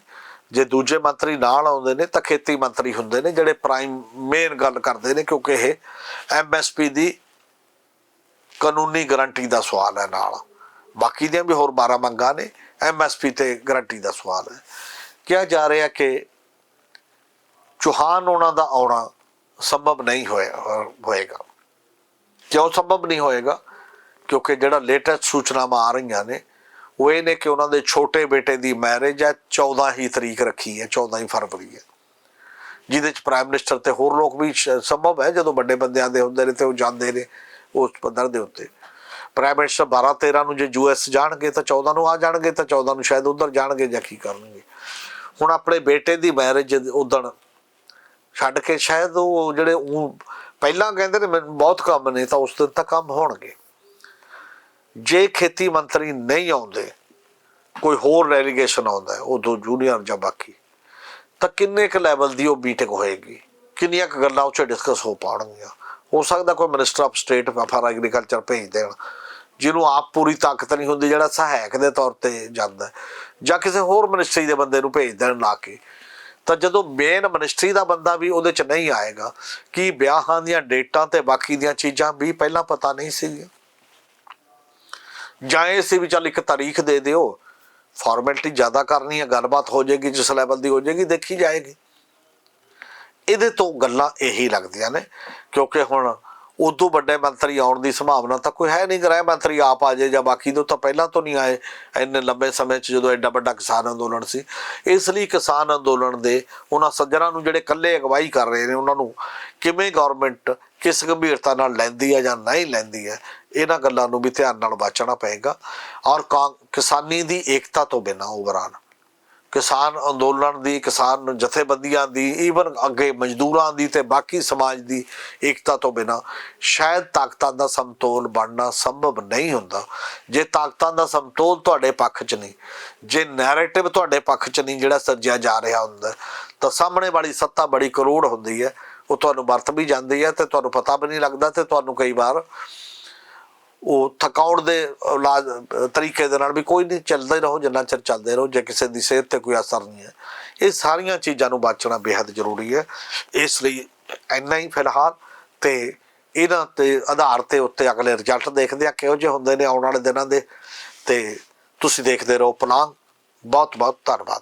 ਜੇ ਦੂਜੇ ਮੰਤਰੀ ਨਾਲ ਆਉਂਦੇ ਨੇ ਤਾਂ ਖੇਤੀ ਮੰਤਰੀ ਹੁੰਦੇ ਨੇ ਜਿਹੜੇ ਪ੍ਰਾਈਮ ਮੇਨ ਗੱਲ ਕਰਦੇ ਨੇ ਕਿਉਂਕਿ ਇਹ ਐਮਐਸਪੀ ਦੀ ਕਾਨੂੰਨੀ ਗਾਰੰਟੀ ਦਾ ਸਵਾਲ ਹੈ ਨਾਲ। ਬਾਕੀ ਦੀਆਂ ਵੀ ਹੋਰ 12 ਮੰਗਾਂ ਨੇ ਐਮਐਸਪੀ ਤੇ ਗਾਰੰਟੀ ਦਾ ਸਵਾਲ ਹੈ। ਕਿਹਾ ਜਾ ਰਿਹਾ ਕਿ ਚੌਹਾਨ ਉਹਨਾਂ ਦਾ ਆਉਣਾ ਸੰਭਵ ਨਹੀਂ ਹੋਇਆ, ਹੋਏਗਾ। ਕਿਉਂ ਸੰਭਵ ਨਹੀਂ ਹੋਏਗਾ? ਕਿਉਂਕਿ ਜਿਹੜਾ ਲੇਟੈਸਟ ਸੂਚਨਾਵਾਂ ਆ ਰਹੀਆਂ ਨੇ ਉਹ ਇਹ ਨੇ ਕਿ ਉਹਨਾਂ ਦੇ ਛੋਟੇ ਬੇਟੇ ਦੀ ਮੈਰਿਜ ਹੈ 14 ਹੀ ਤਰੀਕ ਰੱਖੀ ਹੈ 14 ਹੀ ਫਰਵਰੀ ਹੈ। ਜਿਹਦੇ ਚ ਪ੍ਰਾਈਮ ਮਿਨਿਸਟਰ ਤੇ ਹੋਰ ਲੋਕ ਵੀ ਸੰਭਵ ਹੈ, ਜਦੋਂ ਵੱਡੇ ਬੰਦਿਆਂ ਦੇ ਹੁੰਦੇ ਨੇ ਤੇ ਉਹ ਜਾਂਦੇ ਨੇ ਉਸ ਪੱਧਰ ਦੇ ਉੱਤੇ। ਪ੍ਰਾਈਮ ਮਿਨਿਸਟਰ 12 13 ਨੂੰ ਜੇ ਯੂਐਸ ਜਾਣਗੇ ਤਾਂ 14 ਨੂੰ ਆ ਜਾਣਗੇ, ਤਾਂ 14 ਨੂੰ ਸ਼ਾਇਦ ਉਧਰ ਜਾਣਗੇ ਜਾਂ ਕੀ ਕਰਨਗੇ। ਹੁਣ ਆਪਣੇ ਬੇਟੇ ਦੀ ਮੈਰਿਜ ਉਦਣ ਛੱਡ ਕੇ ਸ਼ਾਇਦ ਉਹ ਜਿਹੜੇ ਪਹਿਲਾਂ ਕਹਿੰਦੇ ਨੇ, ਮੈਨੂੰ ਬਹੁਤ ਕੰਮ ਨੇ ਤਾਂ ਉਸ ਦਿਨ ਤਾਂ ਕੰਮ ਹੋਣਗੇ। ਜੇ ਖੇਤੀ ਮੰਤਰੀ ਨਹੀਂ ਆਉਂਦੇ, ਕੋਈ ਹੋਰ ਰੈਲੀਗੇਸ਼ਨ ਆਉਂਦਾ ਉਹ ਦੋ ਜੂਨੀਅਰ ਜਾਂ ਬਾਕੀ, ਤਾਂ ਕਿੰਨੇ ਕੁ ਲੈਵਲ ਦੀ ਉਹ ਮੀਟਿੰਗ ਹੋਏਗੀ? ਕਿੰਨੀਆਂ ਕੁ ਗੱਲਾਂ ਉੱਥੇ ਡਿਸਕਸ ਹੋ ਪਾਉਣਗੀਆਂ? ਹੋ ਸਕਦਾ ਕੋਈ minister of state for agriculture ਭੇਜ ਦੇਣ, ਜਿਹਨੂੰ ਆਪ ਪੂਰੀ ਤਾਕਤ ਨਹੀਂ ਹੁੰਦੀ, ਜਿਹੜਾ ਸਹਾਇਕ ਦੇ ਤੌਰ ਤੇ ਜਾਂਦਾ ਜਾਂ ਕਿਸੇ ਹੋਰ ਮਿਨਿਸਟਰੀ ਦੇ ਬੰਦੇ ਨੂੰ ਭੇਜ ਦੇਣ ਲਾ ਕੇ। ਤਾਂ ਜਦੋਂ ਮੇਨ ਮਿਨਿਸਟਰੀ ਦਾ ਬੰਦਾ ਵੀ ਉਹਦੇ ਚ ਨਹੀਂ ਆਏਗਾ, ਕਿ ਵਿਆਹਾਂ ਦੀਆਂ ਡੇਟਾਂ ਤੇ ਬਾਕੀ ਦੀਆਂ ਚੀਜ਼ਾਂ ਵੀ ਪਹਿਲਾਂ ਪਤਾ ਨਹੀਂ ਸੀਗੀਆਂ? ਜਾਂ ਇਹ ਸੀ ਵੀ ਚੱਲ ਇੱਕ ਤਾਰੀਖ ਦੇ ਦਿਓ ਫਾਰਮੈਲਿਟੀ ਜ਼ਿਆਦਾ ਕਰਨੀ ਹੈ ਗੱਲਬਾਤ ਹੋ ਜਾਏਗੀ, ਜਿਸ ਲੈਵਲ ਦੀ ਹੋ ਜਾਏਗੀ, ਦੇਖੀ ਜਾਏਗੀ। ਇਹਦੇ ਤੋਂ ਗੱਲਾਂ ਇਹੀ ਲੱਗਦੀਆਂ ਨੇ, ਕਿਉਂਕਿ ਹੁਣ ਉਦੋਂ ਵੱਡੇ ਮੰਤਰੀ ਆਉਣ ਦੀ ਸੰਭਾਵਨਾ ਤਾਂ ਕੋਈ ਹੈ ਨਹੀਂ, ਗ੍ਰਹਿ ਮੰਤਰੀ ਆਪ ਆ ਜਾਏ ਜਾਂ ਬਾਕੀ ਤੋਂ ਤਾਂ ਪਹਿਲਾਂ ਤੋਂ ਨਹੀਂ ਆਏ, ਇੰਨੇ ਲੰਬੇ ਸਮੇਂ 'ਚ ਜਦੋਂ ਐਡਾ ਵੱਡਾ ਕਿਸਾਨ ਅੰਦੋਲਨ ਸੀ। ਇਸ ਲਈ ਕਿਸਾਨ ਅੰਦੋਲਨ ਦੇ ਉਹਨਾਂ ਸੱਜਣਾਂ ਨੂੰ ਜਿਹੜੇ ਇਕੱਲੇ ਅਗਵਾਈ ਕਰ ਰਹੇ ਨੇ, ਉਹਨਾਂ ਨੂੰ ਕਿਵੇਂ ਗਵਰਨਮੈਂਟ ਕਿਸ ਗੰਭੀਰਤਾ ਨਾਲ ਲੈਂਦੀ ਹੈ ਜਾਂ ਨਹੀਂ ਲੈਂਦੀ ਹੈ ਇਹਨਾਂ ਗੱਲਾਂ ਨੂੰ ਵੀ ਧਿਆਨ ਨਾਲ ਬਾਚਣਾ ਪਏਗਾ ਔਰ ਕਾਂ- ਕਿਸਾਨੀ ਦੀ ਏਕਤਾ ਤੋਂ ਬਿਨਾਂ ਓਵਰਆਲ ਕਿਸਾਨ ਅੰਦੋਲਨ ਦੀ, ਕਿਸਾਨ ਜਥੇਬੰਦੀਆਂ ਦੀ ਈਵਨ ਅੱਗੇ ਮਜ਼ਦੂਰਾਂ ਦੀ ਤੇ ਬਾਕੀ ਸਮਾਜ ਦੀ ਏਕਤਾ ਤੋਂ ਬਿਨਾ ਸ਼ਾਇਦ ਤਾਕਤਾਂ ਦਾ ਸਮਤੋਲ ਬਣਨਾ ਸੰਭਵ ਨਹੀਂ ਹੁੰਦਾ। ਜੇ ਤਾਕਤਾਂ ਦਾ ਸਮਤੋਲ ਤੁਹਾਡੇ ਪੱਖ 'ਚ ਨਹੀਂ, ਜੇ ਨੈਰੇਟਿਵ ਤੁਹਾਡੇ ਪੱਖ 'ਚ ਨਹੀਂ ਜਿਹੜਾ ਸਿਰਜਿਆ ਜਾ ਰਿਹਾ ਹੁੰਦਾ, ਤਾਂ ਸਾਹਮਣੇ ਵਾਲੀ ਸੱਤਾ ਬੜੀ ਕਰੋੜ ਹੁੰਦੀ ਹੈ, ਉਹ ਤੁਹਾਨੂੰ ਵਰਤ ਵੀ ਜਾਂਦੀ ਹੈ ਤੇ ਤੁਹਾਨੂੰ ਪਤਾ ਵੀ ਨਹੀਂ ਲੱਗਦਾ ਤੇ ਤੁਹਾਨੂੰ ਕਈ ਵਾਰ ਉਹ ਥਕਾਉਣ ਦੇ ਇਲਾਜ, ਤਰੀਕੇ ਦੇ ਨਾਲ ਵੀ ਕੋਈ ਨਹੀਂ ਚੱਲਦੇ ਰਹੋ, ਜਿੰਨਾ ਚਿਰ ਚੱਲਦੇ ਰਹੋ, ਜੇ ਕਿਸੇ ਦੀ ਸਿਹਤ ਤੇ ਕੋਈ ਅਸਰ ਨਹੀਂ ਹੈ। ਇਹ ਸਾਰੀਆਂ ਚੀਜ਼ਾਂ ਨੂੰ ਬਚਣਾ ਬੇहद ਜ਼ਰੂਰੀ ਹੈ। ਇਸ ਲਈ ਇੰਨਾ ਹੀ ਫਿਲਹਾਲ ਤੇ ਇਹਨਾਂ ਤੇ ਆਧਾਰ ਤੇ ਉੱਤੇ ਅਗਲੇ ਰਿਜ਼ਲਟ ਦੇਖਦੇ ਆ, ਕਿਹੋ ਜਿਹੇ ਹੁੰਦੇ ਨੇ ਆਉਣ ਵਾਲੇ ਦਿਨਾਂ ਦੇ। ਤੇ ਤੁਸੀਂ ਦੇਖਦੇ ਰਹੋ ਪਲਾਂਗ ਬਹੁਤ ਬਹੁਤ ਧੰਨਵਾਦ।